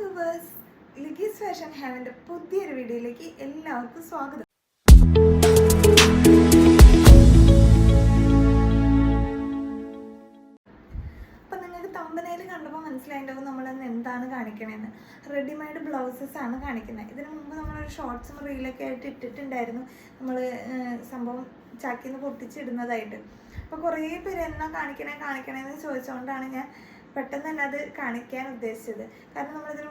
Viewers ലിഗീസ് fashion ഹാവിന്റെ പുതിയൊരു വീഡിയോയിലേക്ക് എല്ലാവർക്കും സ്വാഗതം. അപ്പം നിങ്ങൾക്ക് തമ്പനയിൽ കണ്ടപ്പോൾ മനസ്സിലായിട്ടുണ്ടാവും നമ്മളിന്ന് എന്താണ് കാണിക്കണേന്ന്. റെഡിമെയ്ഡ് ബ്ലൗസസ് ആണ് കാണിക്കുന്നത്. ഇതിനു മുമ്പ് നമ്മളൊരു ഷോർട്സും റീലൊക്കെ ആയിട്ട് ഇട്ടിട്ടുണ്ടായിരുന്നു. നമ്മൾ സംഭവം ചാക്കിന്ന് പൊട്ടിച്ചിടുന്നതായിട്ട്. അപ്പോൾ കുറേ പേര് എന്നാ കാണിക്കണേ കാണിക്കണേന്ന് ചോദിച്ചുകൊണ്ടാണ് ഞാൻ പെട്ടെന്ന് തന്നെ അത് കാണിക്കാൻ ഉദ്ദേശിച്ചത്. കാരണം നമ്മളിതിന്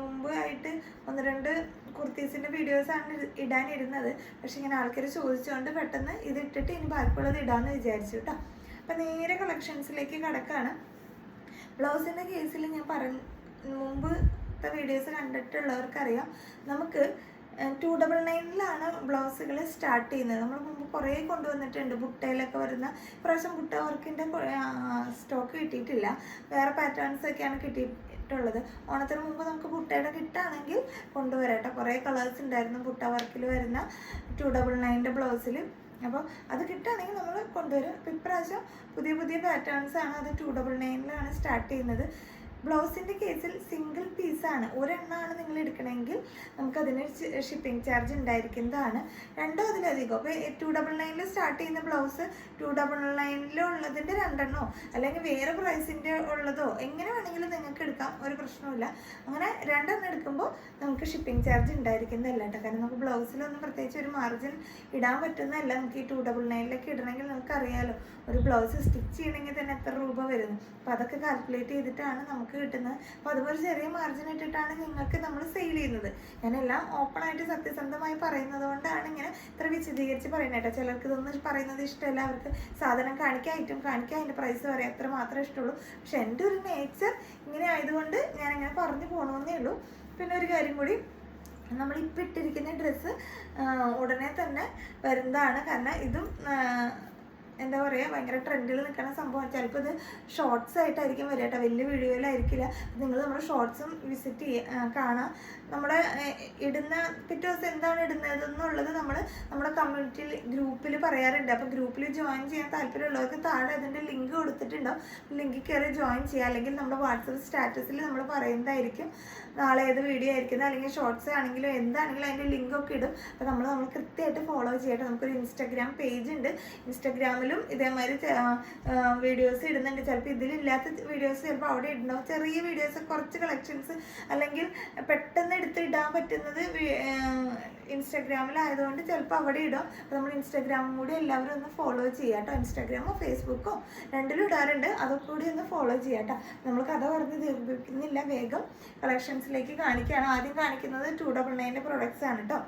മുമ്പ് ആയിട്ട് ഒന്ന് രണ്ട് കുർത്തീസിന്റെ വീഡിയോസാണ് ഇടാനിരുന്നത്. പക്ഷെ ഇങ്ങനെ ആൾക്കാർ ചോദിച്ചുകൊണ്ട് പെട്ടെന്ന് ഇത് ഇട്ടിട്ട് ഇനി ബാക്കിയുള്ളത് ഇടാമെന്ന് വിചാരിച്ചു കേട്ടോ അപ്പം നേരെ കളക്ഷൻസിലേക്ക് കിടക്കുകയാണ് ബ്ലൗസിന്റെ കേസിൽ ഞാൻ പറഞ്ഞ മുമ്പ് വീഡിയോസ് കണ്ടിട്ടുള്ളവർക്കറിയാം. നമുക്ക് ടു ഡബിൾ നയനിലാണ് ബ്ലൗസുകൾ സ്റ്റാർട്ട് ചെയ്യുന്നത്. നമ്മൾ മുമ്പ് കുറേ കൊണ്ടുവന്നിട്ടുണ്ട്. ബുട്ടയിലൊക്കെ വരുന്ന പ്രാവശ്യം ബുട്ട വർക്കിന്റെ സ്റ്റോക്ക് കിട്ടിയിട്ടില്ല. വേറെ പാറ്റേൺസ് ഒക്കെയാണ് കിട്ടിയിട്ടുള്ളത്. ഓണത്തിന് മുമ്പ് നമുക്ക് ബുട്ടയുടെ കിട്ടുകയാണെങ്കിൽ കൊണ്ടുവരാട്ടോ. കുറേ കളേഴ്സ് ഉണ്ടായിരുന്നു ബുട്ട വർക്കിൽ വരുന്ന ടു ഡബിൾ നയന്റെ ബ്ലൗസിൽ അപ്പോൾ അത് കിട്ടുകയാണെങ്കിൽ നമ്മൾ കൊണ്ടുവരും. ഇപ്രാവശ്യം പുതിയ പുതിയ പാറ്റേൺസ് ആണ് അത് ടു ഡബിൾ നയനിലാണ് സ്റ്റാർട്ട് ചെയ്യുന്നത്. ബ്ലൗസിന്റെ കേസിൽ സിംഗിൾ പീസാണ് ഒരെണ്ണമാണ് നിങ്ങൾ എടുക്കണമെങ്കിൽ നമുക്കതിന് ഷിപ്പിംഗ് ചാർജ് ഉണ്ടായിരിക്കുന്നതാണ്. രണ്ടോ അതിലധികം അപ്പോൾ ടു ഡബിൾ നയനിൽ സ്റ്റാർട്ട് ചെയ്യുന്ന ബ്ലൗസ് ടു ഡബിൾ നയനിലുള്ളതിന്റെ രണ്ടെണ്ണോ? അല്ലെങ്കിൽ വേറെ പ്രൈസിന്റെ ഉള്ളതോ? എങ്ങനെ വേണമെങ്കിലും നിങ്ങൾക്ക് എടുക്കാം. ഒരു പ്രശ്നമില്ല അങ്ങനെ രണ്ടെണ്ണം എടുക്കുമ്പോൾ നമുക്ക് ഷിപ്പിംഗ് ചാർജ് ഉണ്ടായിരിക്കുന്നതല്ല കേട്ടോ. കാരണം നമുക്ക് ബ്ലൗസിലൊന്നും പ്രത്യേകിച്ച് ഒരു മാർജിൻ ഇടാൻ പറ്റുന്നതല്ല. നമുക്ക് ഈ ടു ഡബിൾ നയനിലൊക്കെ ഇടണമെങ്കിൽ നമുക്കറിയാലോ. ഒരു ബ്ലൗസ് സ്റ്റിച്ച് ചെയ്യണമെങ്കിൽ തന്നെ എത്ര രൂപ വരുന്നു. അപ്പോൾ അതൊക്കെ കാൽക്കുലേറ്റ് ചെയ്തിട്ടാണ് നമുക്ക് കിട്ടുന്നത്. അപ്പോൾ അതുപോലെ ചെറിയ മാർജിൻ ഇട്ടിട്ടാണ് നിങ്ങൾക്ക് നമ്മൾ സെയിൽ ചെയ്യുന്നത്. ഞാനെല്ലാം ഓപ്പൺ ആയിട്ട് സത്യസന്ധമായി പറയുന്നത് കൊണ്ടാണ് ഇങ്ങനെ ഇത്ര വിശദീകരിച്ച് പറയുന്നത് കേട്ടോ. ചിലർക്ക് ഇതൊന്നും പറയുന്നത് ഇഷ്ടമല്ല. അവർക്ക് സാധനം കാണിക്കാൻ ഐറ്റം കാണിക്കാൻ അതിന്റെ പ്രൈസ് പറയാം അത്ര മാത്രമേ ഇഷ്ടമുള്ളൂ. പക്ഷെ എന്റെ ഒരു നേച്ചർ ഇങ്ങനെ ആയതുകൊണ്ട് ഞാൻ അങ്ങനെ പറഞ്ഞു പോകണമെന്നേ ഉള്ളൂ. പിന്നെ ഒരു കാര്യം കൂടി നമ്മളിപ്പോൾ ഇട്ടിരിക്കുന്ന ഡ്രസ്സ് ഉടനെ തന്നെ വരുന്നതാണ്. കാരണം ഇതും എന്താ പറയുക ഭയങ്കര ട്രെൻഡിൽ നിൽക്കുന്ന സംഭവം. ചിലപ്പോൾ ഇത് ഷോർട്സ് ആയിട്ടായിരിക്കും വരിക കേട്ടോ. വലിയ വീഡിയോയിലായിരിക്കില്ല. നിങ്ങൾ നമ്മുടെ ഷോർട്സും വിസിറ്റ് ചെയ്യുക കാണാം. നമ്മുടെ ഇടുന്ന പിറ്റേ ദിവസം എന്താണ് ഇടുന്നത് എന്നുള്ളത് നമ്മൾ നമ്മുടെ കമ്മ്യൂണിറ്റി ഗ്രൂപ്പിൽ പറയാറുണ്ട്. അപ്പോൾ ഗ്രൂപ്പിൽ ജോയിൻ ചെയ്യാൻ താല്പര്യമുള്ളവർക്ക് താഴെ അതിന്റെ ലിങ്ക് കൊടുത്തിട്ടുണ്ടാവും. ലിങ്കിൽ കയറി ജോയിൻ ചെയ്യുക. അല്ലെങ്കിൽ നമ്മുടെ വാട്സപ്പ് സ്റ്റാറ്റസിൽ നമ്മൾ പറയുന്നതായിരിക്കും. നാളെ ഏത് വീഡിയോ ആയിരിക്കുന്നത് അല്ലെങ്കിൽ ഷോർട്സ് ആണെങ്കിലും എന്താണെങ്കിലും അതിന്റെ ലിങ്കൊക്കെ ഇടും. അപ്പോൾ നമ്മൾ നമ്മൾ കൃത്യമായിട്ട് ഫോളോ ചെയ്യട്ടെ. നമുക്കൊരു ഇൻസ്റ്റാഗ്രാം പേജ് ഉണ്ട്. ഇൻസ്റ്റാഗ്രാമിലും ഇതേമാതിരി വീഡിയോസ് ഇടുന്നുണ്ട്. ചിലപ്പോൾ ഇതിലില്ലാത്ത വീഡിയോസ് ചിലപ്പോൾ അവിടെ ഇടണം ചെറിയ വീഡിയോസ് കുറച്ച് കളക്ഷൻസ് അല്ലെങ്കിൽ പെട്ടെന്ന് എടുത്തിടാൻ പറ്റുന്നത് ഇൻസ്റ്റാഗ്രാമിലായതുകൊണ്ട് ചിലപ്പോൾ അവിടെ ഇടും. അപ്പോൾ നമ്മൾ ഇൻസ്റ്റാഗ്രാമും കൂടി എല്ലാവരും ഒന്ന് ഫോളോ ചെയ്യാട്ടോ ഇൻസ്റ്റാഗ്രാമോ ഫേസ്ബുക്കോ രണ്ടിലും ഇടാറുണ്ട്. അതൊക്കെ കൂടി ഒന്ന് ഫോളോ ചെയ്യാട്ടോ നമ്മൾ കഥ പറഞ്ഞ് ദീർഘിപ്പിക്കുന്നില്ല വേഗം. കളക്ഷൻസിലേക്ക് കാണിക്കുകയാണ്. ആദ്യം കാണിക്കുന്നത് ടു ഡബിൾ നയന്റെ പ്രൊഡക്ട്സ് ആണ് കേട്ടോ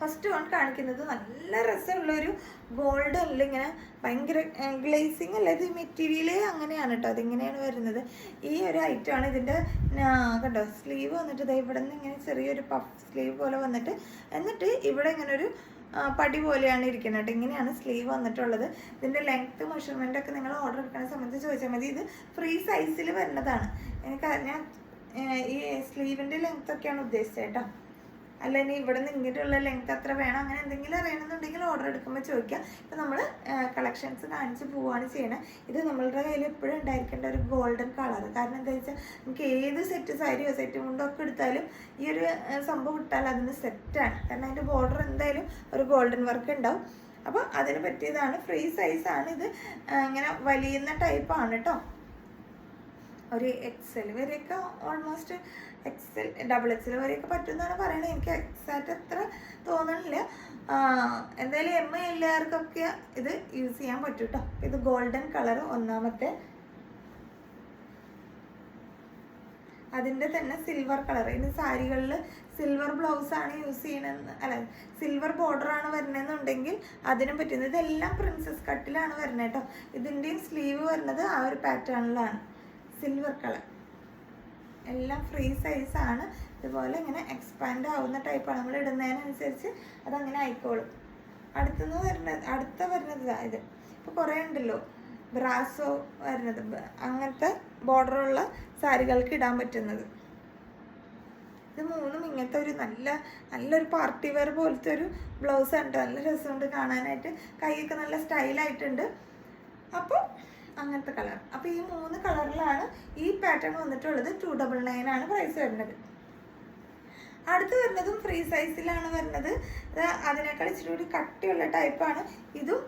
ഫസ്റ്റ് വൺ കാണിക്കുന്നത് നല്ല രസമുള്ളൊരു ഗോൾഡ് അല്ല ഇങ്ങനെ ഭയങ്കര ഗ്ലേസിങ് അല്ല ഇത് മെറ്റീരിയൽ അങ്ങനെയാണ് കേട്ടോ അതിങ്ങനെയാണ് വരുന്നത്. ഈ ഒരു ഐറ്റമാണ് ഇതിന്റെ കണ്ടോ സ്ലീവ് വന്നിട്ട് ഇതാ ഇവിടെ നിന്ന് ഇങ്ങനെ ചെറിയൊരു പഫ് സ്ലീവ് പോലെ വന്നിട്ട് എന്നിട്ട് ഇവിടെ ഇങ്ങനെ ഒരു പടി പോലെയാണ് ഇരിക്കുന്നത് കേട്ടോ ഇങ്ങനെയാണ് സ്ലീവ് വന്നിട്ടുള്ളത്. ഇതിന്റെ ലെങ്ത്ത് മെഷർമെന്റ് ഒക്കെ നിങ്ങൾ ഓർഡർ എടുക്കുന്ന സംബന്ധിച്ച് ചോദിച്ചാൽ മതി. ഇത് ഫ്രീ സൈസിൽ വരുന്നതാണ്. എനിക്ക് ഞാൻ ഈ സ്ലീവിന്റെ ലെങ്ത് ഒക്കെയാണ് ഉദ്ദേശിച്ചത് കേട്ടോ. അല്ല ഇനി ഇവിടെ നിന്ന് ഇങ്ങോട്ടുള്ള ലെങ്ത് അത്ര വേണം? അങ്ങനെ എന്തെങ്കിലും അറിയണമെന്നുണ്ടെങ്കിൽ ഓർഡർ എടുക്കുമ്പോൾ ചോദിക്കാം. ഇപ്പം നമ്മൾ കളക്ഷൻസ് കാണിച്ച് പോവുകയാണ് ചെയ്യണത് ഇത് നമ്മളുടെ കയ്യിൽ എപ്പോഴും ഉണ്ടായിരിക്കേണ്ട ഒരു ഗോൾഡൻ കളർ കാരണം എന്താ വെച്ചാൽ നമുക്ക് ഏത് സെറ്റ് സാരിയോ സെറ്റ് മുണ്ടോ ഒക്കെ എടുത്താലും ഈ ഒരു സംഭവം ഇട്ടാൽ അതിന് സെറ്റാണ് കാരണം അതിന്റെ ബോർഡർ എന്തായാലും ഒരു ഗോൾഡൻ വർക്ക് ഉണ്ടാവും. അപ്പോൾ അതിന് പറ്റിയതാണ് ഫ്രീ സൈസാണ് ഇത്. ഇങ്ങനെ വലിയുന്ന ടൈപ്പാണ് കേട്ടോ. ഒരു എക്സൽ വരെയൊക്കെ ഓൾമോസ്റ്റ് എക്സൽ ഡബിൾ എക്സൽ വരെയൊക്കെ പറ്റുമെന്നാണ് പറയുന്നത് എനിക്ക് എക്സാക്റ്റ് അത്ര തോന്നണില്ല. എന്തായാലും എം ഐ എല്ലാവർക്കൊക്കെ ഇത് യൂസ് ചെയ്യാൻ പറ്റും കേട്ടോ ഇത് ഗോൾഡൻ കളർ ഒന്നാമത്തെ. അതിന്റെ തന്നെ സിൽവർ കളർ ഇനി സാരികളിൽ സിൽവർ ബ്ലൗസാണ് യൂസ് ചെയ്യണമെന്ന് അല്ല സിൽവർ ബോർഡർ ആണ് വരുന്നതെന്നുണ്ടെങ്കിൽ അതിനും പറ്റുന്നത് ഇതെല്ലാം പ്രിൻസസ് കട്ടിലാണ് വരുന്നത് ഇതിന്റെയും സ്ലീവ് വരുന്നത് ആ ഒരു പാറ്റേണിലാണ് സിൽവർ കളർ എല്ലാം ഫ്രീ സൈസാണ് ഇതുപോലെ ഇങ്ങനെ എക്സ്പാൻഡ് ആവുന്ന ടൈപ്പാണ് നമ്മൾ ഇടുന്നതിനനുസരിച്ച് അതങ്ങനെ ആയിക്കോളും. അടുത്തുനിന്ന് വരുന്നത് അടുത്ത വരുന്നത് ഇത് ഇപ്പോൾ കുറേ ഉണ്ടല്ലോ. ബ്രാസോ വരുന്നത്. അങ്ങനത്തെ ബോർഡറുള്ള സാരികൾക്ക് ഇടാൻ പറ്റുന്നത്. ഇത് മൂന്നും ഇങ്ങനത്തെ ഒരു നല്ല നല്ലൊരു പാർട്ടി വെയർ പോലത്തെ ഒരു ബ്ലൗസ് ഉണ്ട്. നല്ല രസമുണ്ട് കാണാനായിട്ട്. കൈയൊക്കെ നല്ല സ്റ്റൈലായിട്ടുണ്ട് അപ്പോൾ അങ്ങനത്തെ കളർ അപ്പോൾ ഈ മൂന്ന് കളറിലാണ് ഈ പാറ്റേൺ വന്നിട്ടുള്ളത് ടു ഡബിൾ നയൻ ആണ് പ്രൈസ് വരുന്നത്. അടുത്ത് വരുന്നതും ഫ്രീ സൈസിലാണ് വരുന്നത്. അതിനേക്കാൾ ഇച്ചിരി കൂടി കട്ടിയുള്ള ടൈപ്പാണ് ഇതും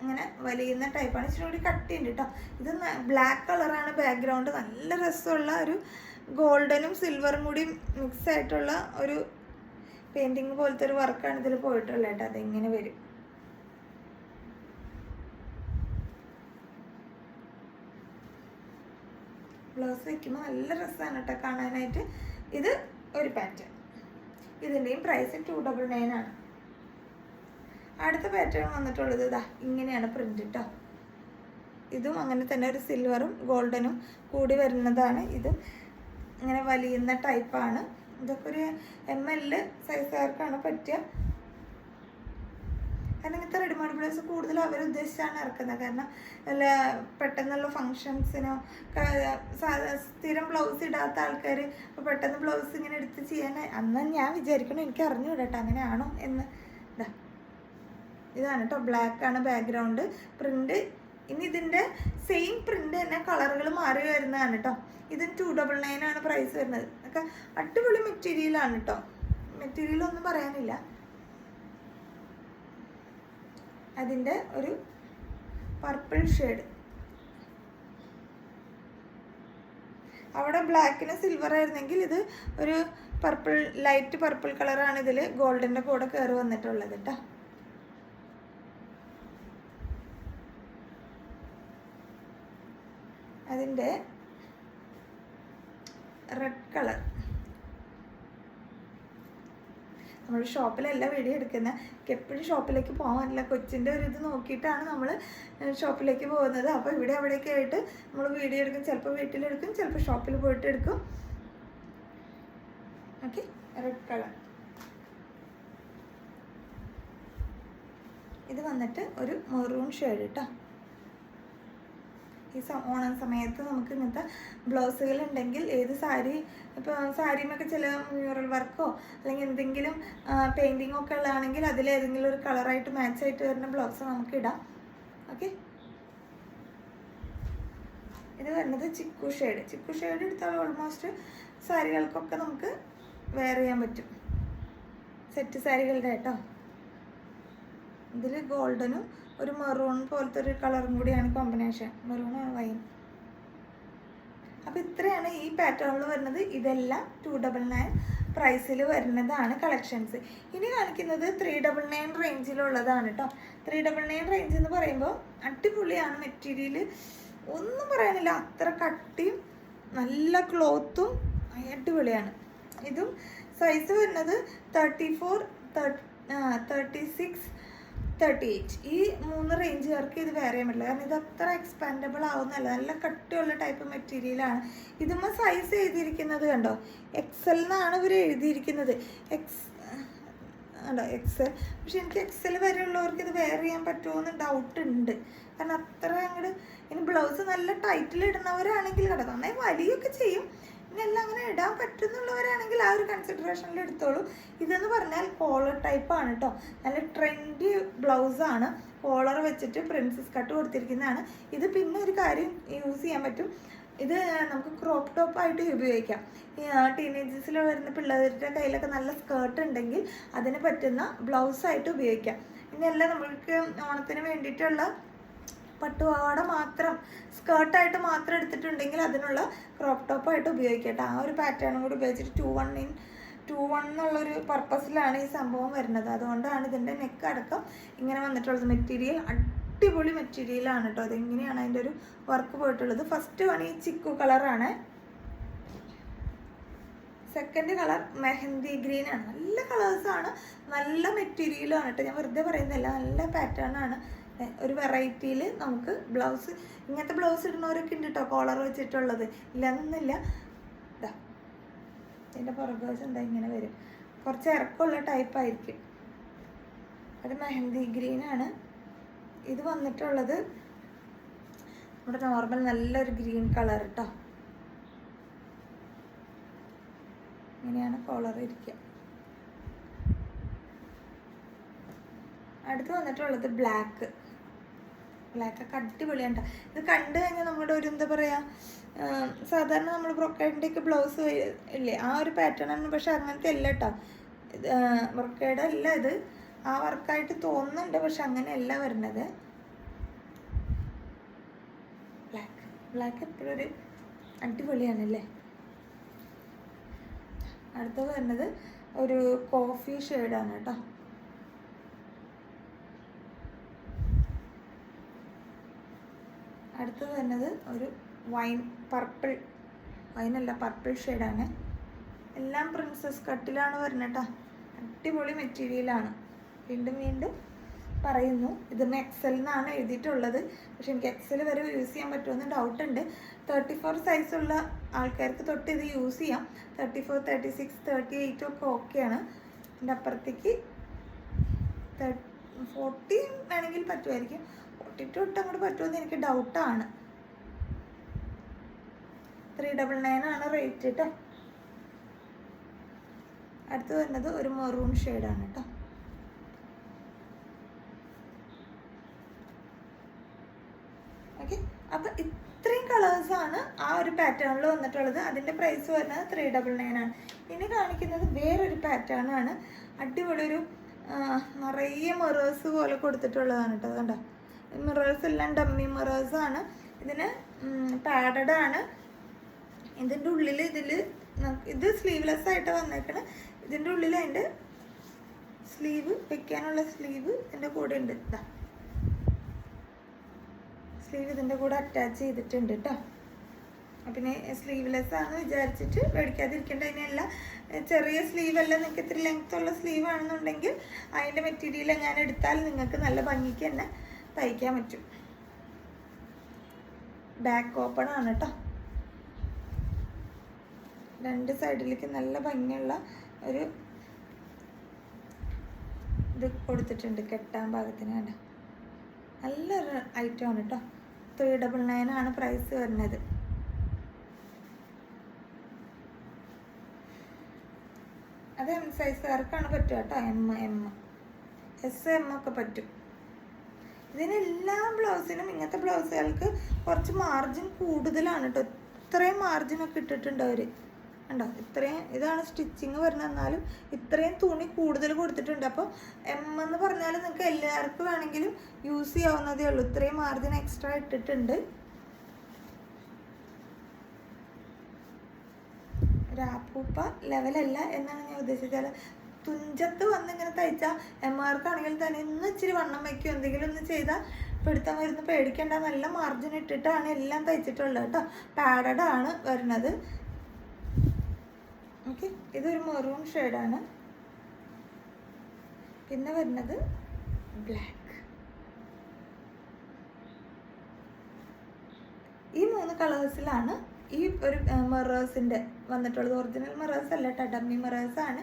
ഇങ്ങനെ വലിയുന്ന ടൈപ്പാണ് ഇച്ചിരി കൂടി കട്ടിയുണ്ട് കേട്ടോ ഇത് ബ്ലാക്ക് കളറാണ് ബാക്ക്ഗ്രൗണ്ട് നല്ല രസമുള്ള ഒരു ഗോൾഡനും സിൽവറും കൂടി മിക്സ് ആയിട്ടുള്ള ഒരു പെയിന്റിങ് പോലത്തെ ഒരു വർക്കാണ് ഇതിൽ പോയിട്ടുള്ളത് കേട്ടോ അതെങ്ങനെ വരും. ബ്ലൗസ് വെക്കുമ്പോൾ നല്ല രസമാണ് കേട്ടോ കാണാനായിട്ട്. ഇത് ഒരു പാറ്റേൺ ഇതിന്റെയും പ്രൈസ് ടു ഡബിൾ നയൻ ആണ്. അടുത്ത പാറ്റേൺ വന്നിട്ടുള്ളത് ഇതാ ഇങ്ങനെയാണ് പ്രിന്റ് കേട്ടോ ഇതും അങ്ങനെ തന്നെ ഒരു സിൽവറും ഗോൾഡനും കൂടി വരുന്നതാണ്. ഇത് ഇങ്ങനെ വലിയുന്ന ടൈപ്പാണ് ഇതൊക്കെ ഒരു എം എൽ സൈസുകാർക്കാണ് പറ്റുക. കാരണം ഇങ്ങനത്തെ റെഡിമെയ്ഡ് ബ്ലൗസ് കൂടുതലും അവർ ഉദ്ദേശിച്ചാണ് ഇറക്കുന്നത്. കാരണം അല്ല പെട്ടെന്നുള്ള ഫങ്ഷൻസിനോ സ്ഥിരം ബ്ലൗസ് ഇടാത്ത ആൾക്കാർ ഇപ്പോൾ പെട്ടെന്ന് ബ്ലൗസ് ഇങ്ങനെ എടുത്ത് ചെയ്യാൻ അന്ന് ഞാൻ വിചാരിക്കണം എനിക്ക് അറിഞ്ഞുകൂടട്ടോ അങ്ങനെയാണോ എന്ന്. ഇതാ ഇതാണ് കേട്ടോ ബ്ലാക്ക് ആണ് ബാക്ക്ഗ്രൗണ്ട് പ്രിന്റ് ഇനി ഇതിന്റെ സെയിം പ്രിന്റ് തന്നെ കളറുകൾ മാറി വരുന്നതാണ് കേട്ടോ ഇത് ടു ഡബിൾ നയൻ ആണ് പ്രൈസ് വരുന്നത്. ഒക്കെ അടിപൊളി മെറ്റീരിയലാണ് കേട്ടോ മെറ്റീരിയൽ ഒന്നും പറയാനില്ല. അതിന്റെ ഒരു പർപ്പിൾ ഷെയ്ഡ് അവിടെ ബ്ലാക്കിന് സിൽവർ ആയിരുന്നെങ്കിൽ ഇത് ഒരു പർപ്പിൾ ലൈറ്റ് പർപ്പിൾ കളറാണ് ഇതിൽ ഗോൾഡിന്റെ കൂടെ കയറി വന്നിട്ടുള്ളത് കേട്ടോ അതിന്റെ റെഡ് കളർ നമ്മൾ ഷോപ്പിലല്ല വീഡിയോ എടുക്കുന്നത് എപ്പോഴും ഷോപ്പിലേക്ക് പോകാനില്ല കൊച്ചിന്റെ ഒരു ഇത് നോക്കിയിട്ടാണ് നമ്മൾ ഷോപ്പിലേക്ക് പോകുന്നത്. അപ്പോൾ ഇവിടെ അവിടെയൊക്കെ ആയിട്ട് നമ്മൾ വീഡിയോ എടുക്കും. ചിലപ്പോൾ വീട്ടിലെടുക്കും ചിലപ്പോൾ ഷോപ്പിൽ പോയിട്ട് എടുക്കും. ഓക്കെ? Red colour. ഇത് വന്നിട്ട് ഒരു മെറൂൺ ഷെയ്ഡ് കേട്ടോ ഈ ഓണം സമയത്ത് നമുക്ക് ഇങ്ങനത്തെ ബ്ലൗസുകൾ ഉണ്ടെങ്കിൽ ഏത് സാരി ഇപ്പോൾ സാരിയുമൊക്കെ ചില മ്യൂറൽ വർക്കോ അല്ലെങ്കിൽ എന്തെങ്കിലും പെയിന്റിങ്ങോ ഒക്കെ ഉള്ളതാണെങ്കിൽ അതിലേതെങ്കിലും ഒരു കളറായിട്ട് മാച്ച് ആയിട്ട് വരുന്ന ബ്ലൗസ് നമുക്ക് ഇടാം. ഓക്കെ ഇത് വരുന്നത് ചിക്കു ഷെയ്ഡ് ചിക്കു ഷെയ്ഡ് എടുത്താൽ ഓൾമോസ്റ്റ് സാരികൾക്കൊക്കെ നമുക്ക് വെയർ ചെയ്യാൻ പറ്റും. സെറ്റ് സാരികളുടെ കേട്ടോ. ഇതിൽ ഗോൾഡനും ഒരു മെറൂൺ പോലത്തെ ഒരു കളറും കൂടിയാണ് കോമ്പിനേഷൻ മെറൂൺ ആണ് വൈൻ അപ്പോൾ ഇത്രയാണ് ഈ പാറ്റേണിൽ വരുന്നത്. ഇതെല്ലാം ടു ഡബിൾ നയൻ പ്രൈസിൽ വരുന്നതാണ് കളക്ഷൻസ് ഇനി കാണിക്കുന്നത് ത്രീ ഡബിൾ നയൻ റേഞ്ചിലുള്ളതാണ് കേട്ടോ ത്രീ ഡബിൾ നയൻ റേഞ്ച് എന്ന് പറയുമ്പോൾ അടിപൊളിയാണ് മെറ്റീരിയൽ ഒന്നും പറയാനില്ല. അത്ര കട്ടിയും നല്ല ക്ലോത്തും അടിപൊളിയാണ്. ഇതും സൈസ് വരുന്നത് thirty four thirty six thirty eight ഈ മൂന്ന് റേഞ്ചുകാർക്ക് ഇത് വേറെ പറ്റില്ല. കാരണം ഇത് അത്ര എക്സ്പാൻഡബിൾ ആവുന്നല്ല നല്ല കട്ടിയുള്ള ടൈപ്പ് മെറ്റീരിയലാണ് ഇതുമ്മ സൈസ് എഴുതിയിരിക്കുന്നത് കണ്ടോ? എക്സൽ എന്നാണ് ഇവർ എഴുതിയിരിക്കുന്നത്. എക്സ് ഉണ്ടോ എക്സൽ പക്ഷെ എനിക്ക് എക്സൽ വരെയുള്ളവർക്ക് ഇത് വെയർ ചെയ്യാൻ പറ്റുമോ എന്ന് ഡൗട്ട് ഉണ്ട്. കാരണം അത്ര അങ്ങോട്ട് ഇനി ബ്ലൗസ് നല്ല ടൈറ്റിൽ ഇടുന്നവരാണെങ്കിൽ കേട്ടോ നന്നായി വലിയൊക്കെ ചെയ്യും. ഇനി എല്ലാം അങ്ങനെ ഇടാൻ പറ്റുന്നുള്ളവരാണെങ്കിൽ ആ ഒരു കൺസിഡറേഷനിൽ എടുത്തോളൂ. ഇതെന്ന് പറഞ്ഞാൽ കോളർ ടൈപ്പ് ആണ് കേട്ടോ നല്ല ട്രെൻഡി ബ്ലൗസാണ് കോളർ വെച്ചിട്ട് പ്രിൻസസ് കട്ട് കൊടുത്തിരിക്കുന്നതാണ്. ഇത് പിന്നെ ഒരു കാര്യം യൂസ് ചെയ്യാൻ പറ്റും. ഇത് നമുക്ക് ക്രോപ്പ് ടോപ്പ് ആയിട്ട് ഉപയോഗിക്കാം. ടീനേജേഴ്സിൽ വരുന്ന പിള്ളേരുടെ കയ്യിലൊക്കെ നല്ല സ്കേർട്ട് ഉണ്ടെങ്കിൽ അതിന് പറ്റുന്ന ബ്ലൗസായിട്ട് ഉപയോഗിക്കാം. ഇനിയല്ല നമ്മൾക്ക് ഓണത്തിന് വേണ്ടിയിട്ടുള്ള പട്ടുപാവാട മാത്രം സ്കേർട്ടായിട്ട് മാത്രം എടുത്തിട്ടുണ്ടെങ്കിൽ അതിനുള്ള ക്രോപ്പ് ടോപ്പായിട്ട് ഉപയോഗിക്കട്ടെ. ആ ഒരു പാറ്റേണും കൂടി ഉപയോഗിച്ചിട്ട് two one in two one എന്നുള്ളൊരു പർപ്പസിലാണ് ഈ സംഭവം വരുന്നത്. അതുകൊണ്ടാണ് ഇതിന്റെ നെക്ക് അടക്കം ഇങ്ങനെ വന്നിട്ടുള്ളത്. മെറ്റീരിയൽ അടിപൊളി മെറ്റീരിയലാണ് കേട്ടോ. അതെങ്ങനെയാണ് അതിന്റെ ഒരു വർക്ക് പോയിട്ടുള്ളത്? ഫസ്റ്റ് വൺ ഈ ചിക്കു കളറാണ് സെക്കൻഡ് കളർ മെഹന്തി ഗ്രീൻ ആണ്. നല്ല കളേഴ്സാണ് നല്ല മെറ്റീരിയലാണ് കേട്ടോ. ഞാൻ വെറുതെ പറയുന്നില്ല നല്ല പാറ്റേൺ ആണ്. ഒരു വെറൈറ്റിയിൽ നമുക്ക് ബ്ലൗസ് ഇങ്ങനത്തെ ബ്ലൗസ് ഇടുന്നവരൊക്കെ ഉണ്ട് കേട്ടോ കോളർ വെച്ചിട്ടുള്ളത്. ഇല്ലെന്നില്ല. ഇതാ ഇതിന്റെ ബ്ലൗസ് എന്താ ഇങ്ങനെ വരും. കുറച്ച് ഇറക്കമുള്ള ടൈപ്പായിരിക്കും അത് മെഹന്തി ഗ്രീൻ ആണ്. ഇത് വന്നിട്ടുള്ളത് നമ്മുടെ നോർമൽ നല്ലൊരു ഗ്രീൻ കളർ കേട്ടോ ഇങ്ങനെയാണ് കോളർ ഇരിക്കുക അടുത്ത് വന്നിട്ടുള്ളത് ബ്ലാക്ക് ബ്ലാക്ക് ഒക്കെ അടിപൊളിയാണ് ഇത് കണ്ടു കഴിഞ്ഞാൽ നമ്മുടെ ഒരു എന്താ പറയുക സാധാരണ നമ്മൾ ബ്രൊക്കേഡിന്റെയൊക്കെ ബ്ലൗസ് ഇല്ലേ ആ ഒരു പാറ്റേൺ ആണ്. പക്ഷെ അങ്ങനത്തെ അല്ല കേട്ടോ ബ്രൊക്കേഡ് അല്ല ഇത്. ആ വർക്കായിട്ട് തോന്നുന്നുണ്ട് പക്ഷെ അങ്ങനെയല്ല വരുന്നത്. ബ്ലാക്ക് ബ്ലാക്ക് എപ്പോഴും ഒരു അടിപൊളിയാണല്ലേ? അടുത്തത് വരുന്നത് ഒരു കോഫി ഷെയ്ഡാണ് കേട്ടോ അടുത്തത് തന്നത് ഒരു വൈൻ പർപ്പിൾ. വൈനല്ല പർപ്പിൾ ഷെയ്ഡാണ്. എല്ലാം പ്രിൻസസ് കട്ടിലാണ് വരുന്നത് കേട്ടോ അടിപൊളി മെറ്റീരിയലാണ് വീണ്ടും വീണ്ടും പറയുന്നു. ഇതിന് എക്സൽ എന്നാണ് എഴുതിയിട്ടുള്ളത്. പക്ഷെ എനിക്ക് എക്സൽ വരെ യൂസ് ചെയ്യാൻ പറ്റുമെന്ന് ഡൗട്ട് ഉണ്ട്. തേർട്ടി ഫോർ സൈസുള്ള ആൾക്കാർക്ക് തൊട്ട് ഇത് യൂസ് ചെയ്യാം. Thirty four thirty six thirty eight ഒക്കെ ഓക്കെയാണ് എന്റെ അപ്പുറത്തേക്ക് ഫോർട്ടി വേണമെങ്കിൽ പറ്റുമായിരിക്കും. ഫോർട്ടി ടു തൊട്ട് അങ്ങോട്ട് പറ്റുമെന്ന് എനിക്ക് ഡൗട്ടാണ് ത്രീ ഡബിൾ നയൻ ആണ് റേറ്റ് കേട്ടോ അടുത്ത് വരുന്നത് ഒരു മെറൂൺ ഷെയ്ഡാണ് കേട്ടോ ഓക്കെ അപ്പം ഇത്രയും കളേഴ്സാണ് ആ ഒരു പാറ്റേണിൽ വന്നിട്ടുള്ളത്. അതിന്റെ പ്രൈസ് വരുന്നത് ത്രീ ഡബിൾ നയൻ ആണ്. ഇനി കാണിക്കുന്നത് വേറൊരു പാറ്റേൺ ആണ്. അടിപൊളി ഒരു നിറയെ മിറേഴ്സ് പോലെ കൊടുത്തിട്ടുള്ളതാണ് കേട്ടോ കണ്ടോ? മിറേഴ്സ് എല്ലാം ഡമ്മി മിറേഴ്സ് ആണ്. ഇതിന് പാഡഡ് ആണ്. ഇതിന്റെ ഉള്ളിൽ ഇതിൽ ഇത് സ്ലീവ്ലെസ് ആയിട്ട് വന്നേക്കണ. ഇതിന്റെ ഉള്ളിൽ അതിന്റെ സ്ലീവ് വെക്കാനുള്ള സ്ലീവ് ഇതിന്റെ കൂടെ ഉണ്ട്. ഇതാ സ്ലീവ് ഇതിന്റെ കൂടെ അറ്റാച്ച് ചെയ്തിട്ടുണ്ട് കേട്ടോ പിന്നെ സ്ലീവ്ലെസ് ആണെന്ന് വിചാരിച്ചിട്ട് മേടിക്കാതിരിക്കേണ്ട. അതിനല്ല ചെറിയ സ്ലീവ് അല്ല നിങ്ങൾക്ക് ഇത്തിരി ലെങ്ത്തുള്ള സ്ലീവ് ആണെന്നുണ്ടെങ്കിൽ അതിന്റെ മെറ്റീരിയൽ ഞാൻ എടുത്താൽ നിങ്ങൾക്ക് നല്ല ഭംഗിക്ക് തന്നെ തയ്ക്കാൻ പറ്റും. ബാക്ക് ഓപ്പൺ ആണ് കേട്ടോ രണ്ട് സൈഡിലേക്ക് നല്ല ഭംഗിയുള്ള ഒരു ഇത് കൊടുത്തിട്ടുണ്ട് കെട്ടാൻ പാകത്തിന് കണ്ട? നല്ലൊരു ഐറ്റമാണ് കേട്ടോ ത്രീ ഡബിൾ നയൻ ആണ് പ്രൈസ് വരുന്നത്. അത് എം സൈസുകാർക്കാണ് പറ്റുക കേട്ടോ എം എം എസ് എം ഒക്കെ പറ്റും. ഇതിനെല്ലാ ബ്ലൗസിനും ഇങ്ങനത്തെ ബ്ലൗസുകൾക്ക് കുറച്ച് മാർജിൻ കൂടുതലാണ് കേട്ടോ ഇത്രയും മാർജിനൊക്കെ ഇട്ടിട്ടുണ്ട് അവർ കണ്ടോ? ഇത്രയും ഇതാണ് സ്റ്റിച്ചിങ് വരുന്നത്. എന്നാലും ഇത്രയും തുണി കൂടുതൽ കൊടുത്തിട്ടുണ്ട്. അപ്പോൾ എം എന്ന് പറഞ്ഞാൽ നിങ്ങൾക്ക് എല്ലാവർക്കും വേണമെങ്കിലും യൂസ് ചെയ്യാവുന്നതേ ഉള്ളൂ. ഇത്രയും മാർജിൻ എക്സ്ട്രാ ഇട്ടിട്ടുണ്ട്. രാപ്പൂപ്പ ലെവലല്ല എന്നാണ് ഞാൻ ഉദ്ദേശിച്ചത്. തുഞ്ചത്ത് വന്ന് ഇങ്ങനെ തയ്ച്ചാൽ എം ആർക്കാണെങ്കിൽ തന്നെ ഇന്ന് ഇച്ചിരി വണ്ണം വയ്ക്കും എന്തെങ്കിലും ഒന്ന് ചെയ്താൽ പിടുത്തം വരുന്ന. പേടിക്കേണ്ട. നല്ല മാർജിൻ ഇട്ടിട്ടാണ് എല്ലാം തയ്ച്ചിട്ടുള്ളത് കേട്ടോ. പാഡഡ് ആണ് വരുന്നത്. ഓക്കെ ഇതൊരു മെറൂൺ ഷെയ്ഡാണ് പിന്നെ വരുന്നത് ബ്ലാക്ക് ഈ മൂന്ന് കളേഴ്സിലാണ് ഈ ഒരു മെറേഴ്സിന്റെ വന്നിട്ടുള്ളത്. ഒറിജിനൽ മെറേഴ്സ് അല്ല ടഡമ്മി ഡമ്മി മിറേഴ്സ് ആണ്.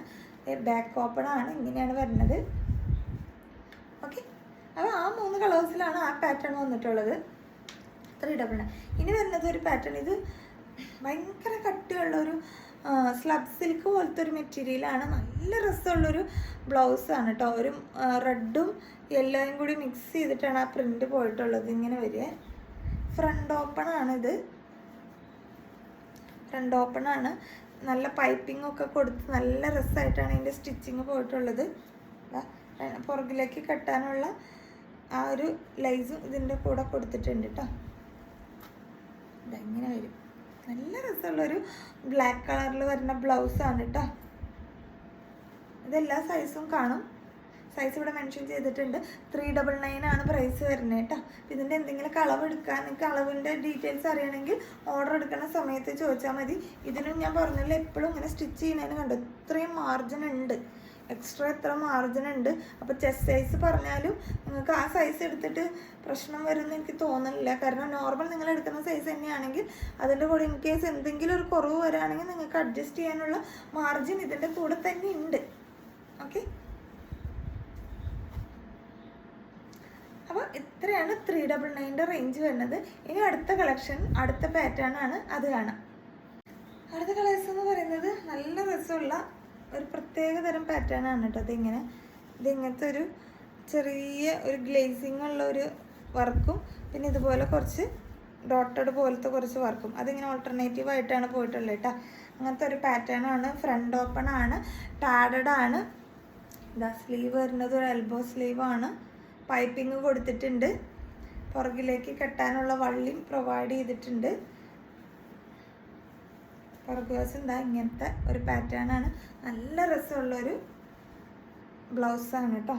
ബാക്ക് ഓപ്പൺ ആണ്. ഇങ്ങനെയാണ് വരുന്നത്. ഓക്കെ അപ്പോൾ ആ മൂന്ന് കളേഴ്സിലാണ് ആ പാറ്റേൺ വന്നിട്ടുള്ളത്. ത്രീ ഡബിൾ ഇനി വരുന്നത് ഒരു പാറ്റേൺ ഇത് ഭയങ്കര കട്ടിയുള്ള ഒരു സ്ലബ് സിൽക്ക് പോലത്തെ ഒരു മെറ്റീരിയലാണ് നല്ല രസമുള്ളൊരു ബ്ലൗസാണ് കേട്ടോ ഒരു റെഡും യെല്ലോയും കൂടി മിക്സ് ചെയ്തിട്ടാണ് ആ പ്രിന്റ് പോയിട്ടുള്ളത് ഇങ്ങനെ വരിക. ഫ്രണ്ട് ഓപ്പൺ ആണിത് ഫ്രണ്ട് ഓപ്പൺ ആണ്. നല്ല പൈപ്പിംഗ് ഒക്കെ കൊടുത്ത് നല്ല രസമായിട്ടാണ് ഇതിന്റെ സ്റ്റിച്ചിങ് പോയിട്ടുള്ളത്. പുറകിലേക്ക് കെട്ടാനുള്ള ആ ഒരു ലൈസും ഇതിന്റെ കൂടെ കൊടുത്തിട്ടുണ്ട് കേട്ടോ ഇതെങ്ങനെ വരും. നല്ല രസമുള്ളൊരു ബ്ലാക്ക് കളറിൽ വരുന്ന ബ്ലൗസാണ് കേട്ടോ ഇതെല്ലാ സൈസും കാണും. സൈസ് ഇവിടെ മെൻഷൻ ചെയ്തിട്ടുണ്ട്. ത്രീ ഡബിൾ നയൻ ആണ് പ്രൈസ് വരുന്നത് കേട്ടോ. ഇതിന്റെ എന്തെങ്കിലും കളവ് എടുക്കാൻ നിങ്ങൾക്ക് അളവിന്റെ ഡീറ്റെയിൽസ് അറിയണമെങ്കിൽ ഓർഡർ എടുക്കുന്ന സമയത്ത് ചോദിച്ചാൽ മതി. ഇതിനും ഞാൻ പറഞ്ഞില്ല എപ്പോഴും ഇങ്ങനെ സ്റ്റിച്ച് ചെയ്യുന്നതിന് കണ്ടു ഇത്രയും മാർജിൻ ഉണ്ട്. എക്സ്ട്രാ എത്ര മാർജിൻ ഉണ്ട്. അപ്പോൾ ചെസ്റ്റ് സൈസ് പറഞ്ഞാലും നിങ്ങൾക്ക് ആ സൈസ് എടുത്തിട്ട് പ്രശ്നം വരുമെന്ന് എനിക്ക് തോന്നുന്നില്ല. കാരണം നോർമൽ നിങ്ങൾ എടുക്കുന്ന സൈസ് തന്നെയാണെങ്കിൽ അതിന്റെ കൂടെ ഇൻ കേസ് എന്തെങ്കിലും ഒരു കുറവ് വരാണെങ്കിൽ നിങ്ങൾക്ക് അഡ്ജസ്റ്റ് ചെയ്യാനുള്ള മാർജിൻ ഇതിന്റെ കൂടെ തന്നെ ഉണ്ട്. ഓക്കെ അപ്പോൾ ഇത്രയാണ് ത്രീ ഡബിൾ നയന്റെ റേഞ്ച് വരുന്നത്. ഇനി അടുത്ത കളക്ഷൻ അടുത്ത പാറ്റേൺ ആണ് അത് കാണാം. അടുത്ത കളേഴ്സ് എന്ന് പറയുന്നത് നല്ല രസമുള്ള ഒരു പ്രത്യേക തരം പാറ്റേൺ ആണ് കേട്ടോ അതിങ്ങനെ ഇതിങ്ങനത്തെ ഒരു ചെറിയ ഒരു ഗ്ലേസിങ് ഉള്ള ഒരു വർക്കും പിന്നെ ഇതുപോലെ കുറച്ച് ഡോട്ടഡ് പോലത്തെ കുറച്ച് വർക്കും. അതിങ്ങനെ ഓൾട്ടർനേറ്റീവ് ആയിട്ടാണ് പോയിട്ടുള്ളത് കേട്ടോ. അങ്ങനത്തെ ഒരു പാറ്റേൺ ആണ്. ഫ്രണ്ട് ഓപ്പൺ ആണ്. ടാഡഡ് ആണ്. ഇതാ സ്ലീവ് വരുന്നത് ഒരു എൽബോ സ്ലീവ് ആണ്. പൈപ്പിംഗ് കൊടുത്തിട്ടുണ്ട്. പുറകിലേക്ക് കെട്ടാനുള്ള വള്ളിയും പ്രൊവൈഡ് ചെയ്തിട്ടുണ്ട്. പുറകു വശം എന്താ ഇങ്ങനത്തെ ഒരു പാറ്റേൺ ആണ്. നല്ല രസമുള്ളൊരു ബ്ലൗസാണ് കേട്ടോ.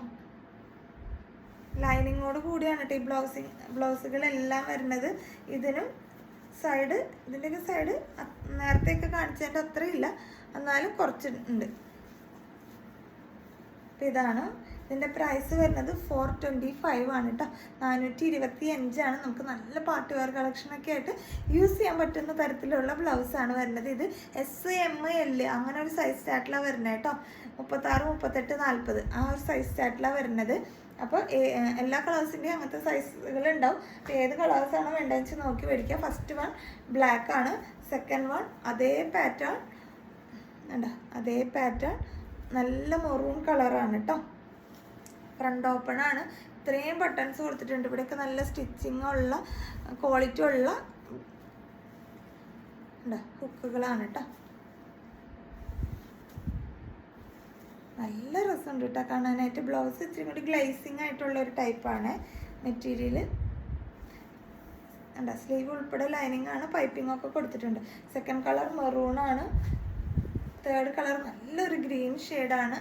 ലൈനിങ്ങോട് കൂടിയാണ് കേട്ടോ ഈ ബ്ലൗസിങ് ബ്ലൗസുകളെല്ലാം വരുന്നത്. ഇതിനും സൈഡ് ഇതിന്റെയൊക്കെ സൈഡ് നേരത്തെയൊക്കെ കാണിച്ചതിന്റെ അത്രയില്ല. എന്നാലും കുറച്ചുണ്ട് അപ്പം ഇതാണ് ഇതിന്റെ പ്രൈസ് വരുന്നത് ഫോർ ട്വന്റി ഫൈവ് ആണ് കേട്ടോ നാനൂറ്റി ഇരുപത്തി അഞ്ചാണ് നമുക്ക് നല്ല പാർട്ടി വെയർ കളക്ഷനൊക്കെ ആയിട്ട് യൂസ് ചെയ്യാൻ പറ്റുന്ന തരത്തിലുള്ള ബ്ലൗസാണ് വരുന്നത്. ഇത് എസ് എം എൽ അങ്ങനെ ഒരു സൈസ് ചാറ്റിലാണ് വരുന്നത് കേട്ടോ മുപ്പത്താറ് മുപ്പത്തെട്ട് നാൽപ്പത് ആ ഒരു സൈസ് ചാറ്റിലാണ് വരുന്നത്. അപ്പോൾ എല്ലാ കളേഴ്സിന്റെയും അങ്ങനത്തെ സൈസുകൾ ഉണ്ടാവും. അപ്പോൾ ഏത് കളേഴ്സാണ് വേണ്ടതെന്ന് വെച്ച് നോക്കി മേടിക്കുക ഫസ്റ്റ് വൺ ബ്ലാക്ക് ആണ്. സെക്കൻഡ് വൺ അതേ പാറ്റേൺ അതേ പാറ്റേൺ നല്ല മെറൂൺ കളറാണ് കേട്ടോ ഫ്രണ്ട് ഓപ്പൺ ആണ്. ഇത്രയും ബട്ടൺസ് കൊടുത്തിട്ടുണ്ട്. ഇവിടെയൊക്കെ നല്ല സ്റ്റിച്ചിങ് ഉള്ള ക്വാളിറ്റി ഉള്ള ഹുക്കുകളാണ് കേട്ടോ നല്ല രസമുണ്ട് കേട്ടോ കാണാനായിട്ട്. ബ്ലൗസ് ഇച്ചിരി കൂടി ഗ്ലൈസിങ് ആയിട്ടുള്ള ഒരു ടൈപ്പാണ് മെറ്റീരിയൽ ഉണ്ട് സ്ലീവ് ഉൾപ്പെടെ ലൈനിങ് ആണ്. പൈപ്പിംഗ് ഒക്കെ കൊടുത്തിട്ടുണ്ട്. സെക്കൻഡ് കളർ മെറൂൺ ആണ്. തേർഡ് കളർ നല്ലൊരു ഗ്രീൻ ഷെയ്ഡാണ്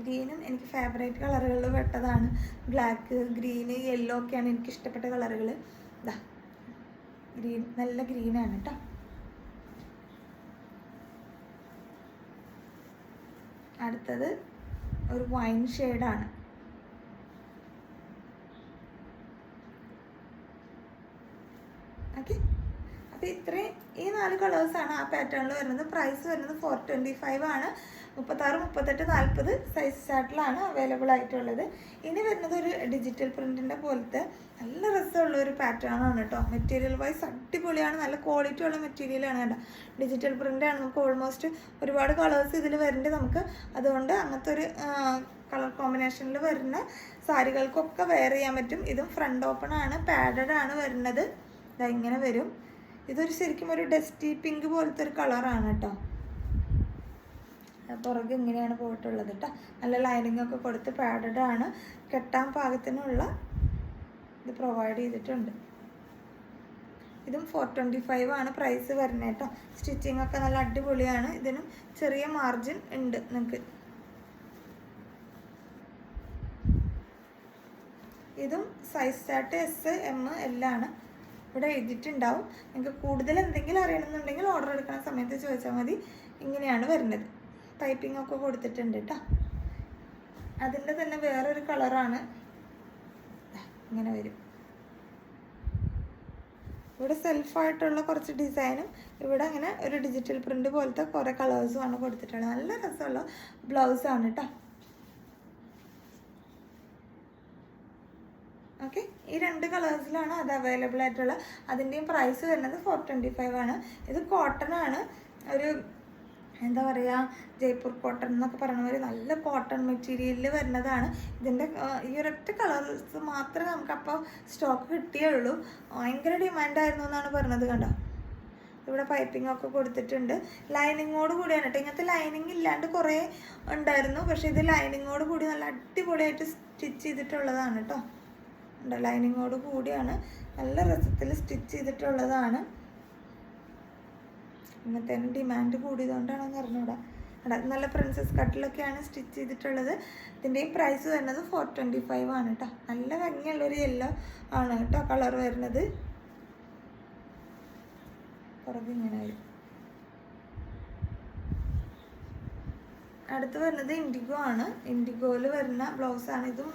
ഗ്രീനും എനിക്ക് ഫേവറേറ്റ് കളറുകളിൽ പെട്ടതാണ്. ബ്ലാക്ക് ഗ്രീന് യെല്ലോ ഒക്കെയാണ് എനിക്ക് ഇഷ്ടപ്പെട്ട കളറുകൾ. ഇതാ ഗ്രീൻ നല്ല ഗ്രീനാണ് കേട്ടോ അടുത്തത് ഒരു വൈൻ ഷെയ്ഡാണ് ഓക്കെ അപ്പോൾ ഇത്രയും ഈ നാല് കളേഴ്സാണ് ആ പാറ്റേണിൽ വരുന്നത്. പ്രൈസ് വരുന്നത് ഫോർ ട്വന്റി ഫൈവ് ആണ്. മുപ്പത്താറ് മുപ്പത്തെട്ട് നാൽപ്പത് സൈസ് ചാർട്ടിലാണ് അവൈലബിൾ ആയിട്ടുള്ളത്. ഇനി വരുന്നത് ഒരു ഡിജിറ്റൽ പ്രിന്റിന്റെ പോലത്തെ നല്ല രസമുള്ള ഒരു പാറ്റേൺ ആണ് കേട്ടോ മെറ്റീരിയൽ വൈസ് അടിപൊളിയാണ്. നല്ല ക്വാളിറ്റി ഉള്ള മെറ്റീരിയലാണ് കേട്ടോ ഡിജിറ്റൽ പ്രിന്റാണ് നമുക്ക് ഓൾമോസ്റ്റ് ഒരുപാട് കളേഴ്സ് ഇതിൽ വരുന്നുണ്ട് നമുക്ക്. അതുകൊണ്ട് അങ്ങനത്തെ ഒരു കളർ കോമ്പിനേഷനിൽ വരുന്ന സാരികൾക്കൊക്കെ വെയർ ചെയ്യാൻ പറ്റും. ഇതും ഫ്രണ്ട് ഓപ്പൺ ആണ് പാഡഡ് ആണ് വരുന്നത്. ഇങ്ങനെ വരും. ഇതൊരു ശരിക്കും ഒരു ഡസ്റ്റി പിങ്ക് പോലത്തെ ഒരു കളറാണ് കേട്ടോ പുറകെ ഇങ്ങനെയാണ് പോയിട്ടുള്ളത് കേട്ടോ നല്ല ലൈനിങ് ഒക്കെ കൊടുത്ത് പാഡഡ് ആണ്. കെട്ടാൻ പാകത്തിനുള്ള ഇത് പ്രൊവൈഡ് ചെയ്തിട്ടുണ്ട്. ഇതും ഫോർ ട്വന്റി ഫൈവ് ആണ് പ്രൈസ് വരുന്നത് കേട്ടോ സ്റ്റിച്ചിങ് ഒക്കെ നല്ല അടിപൊളിയാണ്. ഇതിനും ചെറിയ മാർജിൻ ഉണ്ട് നിങ്ങൾക്ക് ഇതും സൈസ് ചാർട്ട് എസ് എം ആണ്. ഇവിടെ എഴുതിയിട്ടുണ്ടാവും. നിങ്ങൾക്ക് കൂടുതൽ എന്തെങ്കിലും അറിയണമെന്നുണ്ടെങ്കിൽ ഓർഡർ എടുക്കുന്ന സമയത്ത് ചോദിച്ചാൽ മതി. ഇങ്ങനെയാണ് വരുന്നത്. പൈപ്പിംഗ് ഒക്കെ കൊടുത്തിട്ടുണ്ട് കേട്ടോ അതിന്റെ തന്നെ വേറൊരു കളറാണ് ഇങ്ങനെ വരും. ഇവിടെ സെൽഫായിട്ടുള്ള കുറച്ച് ഡിസൈനും ഇവിടെ അങ്ങനെ ഒരു ഡിജിറ്റൽ പ്രിന്റ് പോലത്തെ കുറേ കളേഴ്സുമാണ് കൊടുത്തിട്ടുള്ളത്. നല്ല രസമുള്ള ബ്ലൗസാണ് കേട്ടോ ഓക്കെ ഈ രണ്ട് കളേഴ്സിലാണ് അത് അവൈലബിൾ ആയിട്ടുള്ള. അതിന്റെയും പ്രൈസ് വരുന്നത് ഫോർ ട്വന്റി ഫൈവ് ആണ്. ഇത് കോട്ടൺ ആണ്. ഒരു എന്താ പറയുക ജയ്പൂർ കോട്ടൺ എന്നൊക്കെ പറയുന്ന പോലെ നല്ല കോട്ടൺ മെറ്റീരിയലിൽ വരുന്നതാണ്. ഇതിന്റെ ഈ ഒരൊറ്റ കളേഴ്സ് മാത്രമേ നമുക്കപ്പോൾ സ്റ്റോക്ക് കിട്ടിയേ കിട്ടിയുള്ളൂ. ഭയങ്കര ഡിമാൻഡായിരുന്നു എന്നാണ് പറഞ്ഞത് കണ്ടോ? ഇവിടെ പൈപ്പിംഗ് ഒക്കെ കൊടുത്തിട്ടുണ്ട്. ലൈനിങ്ങോട് കൂടിയാണ് കേട്ടോ. ഇങ്ങനത്തെ ലൈനിങ് ഇല്ലാണ്ട് കുറേ ഉണ്ടായിരുന്നു. പക്ഷേ ഇത് ലൈനിങ്ങോട് കൂടി നല്ല അടിപൊളിയായിട്ട് സ്റ്റിച്ച് ചെയ്തിട്ടുള്ളതാണ് കേട്ടോ. ഉണ്ടോ ലൈനിങ്ങോട് കൂടിയാണ്. നല്ല രസത്തിൽ സ്റ്റിച്ച് ചെയ്തിട്ടുള്ളതാണ്. ഇന്നത്തെ ഡിമാൻഡ് കൂടിയതുകൊണ്ടാണെന്ന് അറിഞ്ഞൂടാ അവിടെ നല്ല പ്രിൻസസ് കട്ടിലൊക്കെയാണ് സ്റ്റിച്ച് ചെയ്തിട്ടുള്ളത്. ഇതിന്റെയും പ്രൈസ് വരുന്നത് ഫോർ ട്വന്റി ഫൈവ് ആണ് കേട്ടോ നല്ല ഭംഗിയുള്ളൊരു യെല്ലോ ആണ് കേട്ടോ കളർ വരുന്നത്. പുറകെ വരും. അടുത്ത് വരുന്നത് ഇൻഡിഗോ ആണ്. ഇൻഡിഗോയിൽ വരുന്ന ബ്ലൗസാണ് ഇതും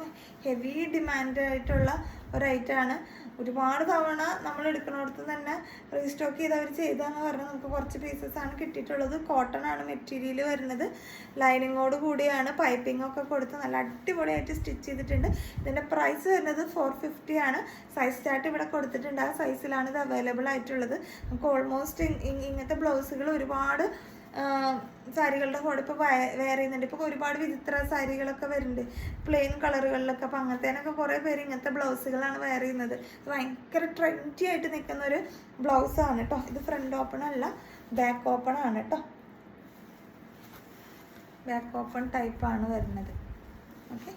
ഹെവി ഡിമാൻഡ് ആയിട്ടുള്ള ഒരു ഐറ്റമാണ് ഒരുപാട് തവണ നമ്മൾ എടുക്കുന്നിടത്ത് തന്നെ റീസ്റ്റോക്ക് ചെയ്ത് അവർ ചെയ്താന്ന് പറഞ്ഞാൽ നമുക്ക് കുറച്ച് പീസസ് ആണ് കിട്ടിയിട്ടുള്ളത്. കോട്ടൺ ആണ് മെറ്റീരിയൽ വരുന്നത്. ലൈനിങ്ങോട് കൂടിയാണ് പൈപ്പിംഗ് ഒക്കെ കൊടുത്ത് നല്ല അടിപൊളിയായിട്ട് സ്റ്റിച്ച് ചെയ്തിട്ടുണ്ട്. ഇതിന്റെ പ്രൈസ് വരുന്നത് ഫോർ ഫിഫ്റ്റി ആണ്. സൈസ് ചാർട്ട് ഇവിടെ കൊടുത്തിട്ടുണ്ട്. ആ സൈസിലാണ് ഇത് അവൈലബിൾ ആയിട്ടുള്ളത്. നമുക്ക് ഓൾമോസ്റ്റ് ഇങ്ങനത്തെ ബ്ലൗസുകൾ ഒരുപാട് സാരികളുടെ കൂടെ ഇപ്പോൾ വെയർ ചെയ്യുന്നുണ്ട്. ഇപ്പോൾ ഒരുപാട് വിചിത്ര സാരികളൊക്കെ വരുന്നുണ്ട്. പ്ലെയിൻ കളറുകളിലൊക്കെ. അപ്പോൾ അങ്ങനത്തേനൊക്കെ കുറേ പേര് ഇങ്ങനത്തെ ബ്ലൗസുകളാണ് വെയർ ചെയ്യുന്നത്. ഭയങ്കര ട്രെൻഡി ആയിട്ട് നിൽക്കുന്ന ഒരു ബ്ലൗസാണ് കേട്ടോ ഇത് ഫ്രണ്ട് ഓപ്പൺ അല്ല ബാക്ക് ഓപ്പൺ ആണ് കേട്ടോ ബാക്ക് ഓപ്പൺ ടൈപ്പാണ് വരുന്നത്. ഓക്കെ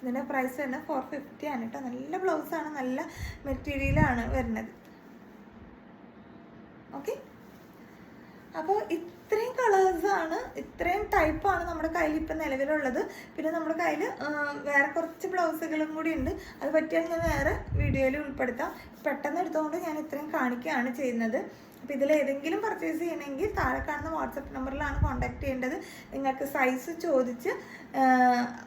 ഇതിന്റെ പ്രൈസ് വരുന്നത് ഫോർ ഫിഫ്റ്റി ആണ് കേട്ടോ നല്ല ബ്ലൗസാണ്. നല്ല മെറ്റീരിയലാണ് വരുന്നത് ഓക്കെ അപ്പോൾ ഇത്രയും കളേഴ്സാണ് ഇത്രയും ടൈപ്പാണ് നമ്മുടെ കയ്യിൽ ഇപ്പം നിലവിലുള്ളത്. പിന്നെ നമ്മുടെ കയ്യിൽ വേറെ കുറച്ച് ബ്ലൗസുകളും കൂടി ഉണ്ട്. അത് പറ്റിയാൽ ഞാൻ വേറെ വീഡിയോയിൽ ഉൾപ്പെടുത്താം. പെട്ടെന്ന് എടുത്തുകൊണ്ട് ഞാൻ ഇത്രയും കാണിക്കുകയാണ് ചെയ്യുന്നത്. അപ്പോൾ ഇതിൽ ഏതെങ്കിലും പർച്ചേസ് ചെയ്യണമെങ്കിൽ താഴെ കാണുന്ന വാട്സപ്പ് നമ്പറിലാണ് കോൺടാക്ട് ചെയ്യേണ്ടത്. നിങ്ങൾക്ക് സൈസ് ചോദിച്ച്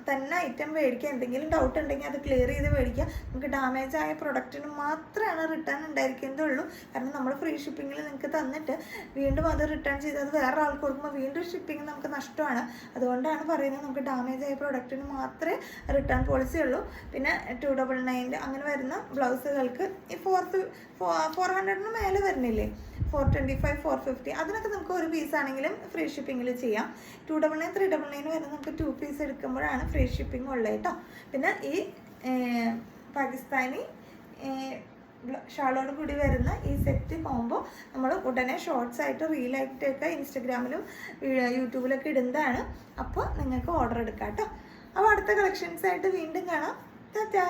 തന്നെ ഐറ്റം മേടിക്കുക. എന്തെങ്കിലും ഡൗട്ട് ഉണ്ടെങ്കിൽ അത് ക്ലിയർ ചെയ്ത് മേടിക്കുക. നിങ്ങൾക്ക് ഡാമേജ് ആയ പ്രൊഡക്റ്റിന് മാത്രമാണ് റിട്ടേൺ ഉണ്ടായിരിക്കുന്നതുള്ളൂ കാരണം നമ്മൾ ഫ്രീ ഷിപ്പിങ്ങിൽ നിങ്ങൾക്ക് തന്നിട്ട് വീണ്ടും അത് റിട്ടേൺ ചെയ്ത് അത് വേറെ ആൾക്ക് കൊടുക്കുമ്പോൾ വീണ്ടും ഷിപ്പിംഗ് നമുക്ക് നഷ്ടമാണ്. അതുകൊണ്ടാണ് പറയുന്നത് നമുക്ക് ഡാമേജ് ആയ പ്രൊഡക്റ്റിന് മാത്രമേ റിട്ടേൺ പോളിസി ഉള്ളൂ. പിന്നെ ടു ഡബിൾ നയന്റെ അങ്ങനെ വരുന്ന ബ്ലൗസുകൾക്ക് ഈ ഫോർ ഫോർ ഹൺഡ്രഡിന് മേലെ വരുന്നില്ലേ? Four twenty five four fifty അതിനൊക്കെ നമുക്ക് ഒരു പീസ് ആണെങ്കിലും ഫ്രീ ഷിപ്പിങ്ങിൽ ചെയ്യാം. Two double nine three double nine വരെ നമുക്ക് ടു പീസ് എടുക്കുമ്പോഴാണ് ഫ്രീ ഷിപ്പിംഗ് ഉള്ളത് കേട്ടോ പിന്നെ ഈ പാകിസ്ഥാനി ഷാളോട് കൂടി വരുന്ന ഈ സെറ്റ് കോംബോ നമ്മൾ ഉടനെ ഷോർട്സ് ആയിട്ട് റീലായിട്ടൊക്കെ ഇൻസ്റ്റഗ്രാമിലും യൂട്യൂബിലൊക്കെ ഇടുന്നതാണ്. അപ്പോൾ നിങ്ങൾക്ക് ഓർഡർ എടുക്കാം കേട്ടോ അപ്പോൾ അടുത്ത കളക്ഷൻസ് ആയിട്ട് വീണ്ടും കാണാം. ടാറ്റാ.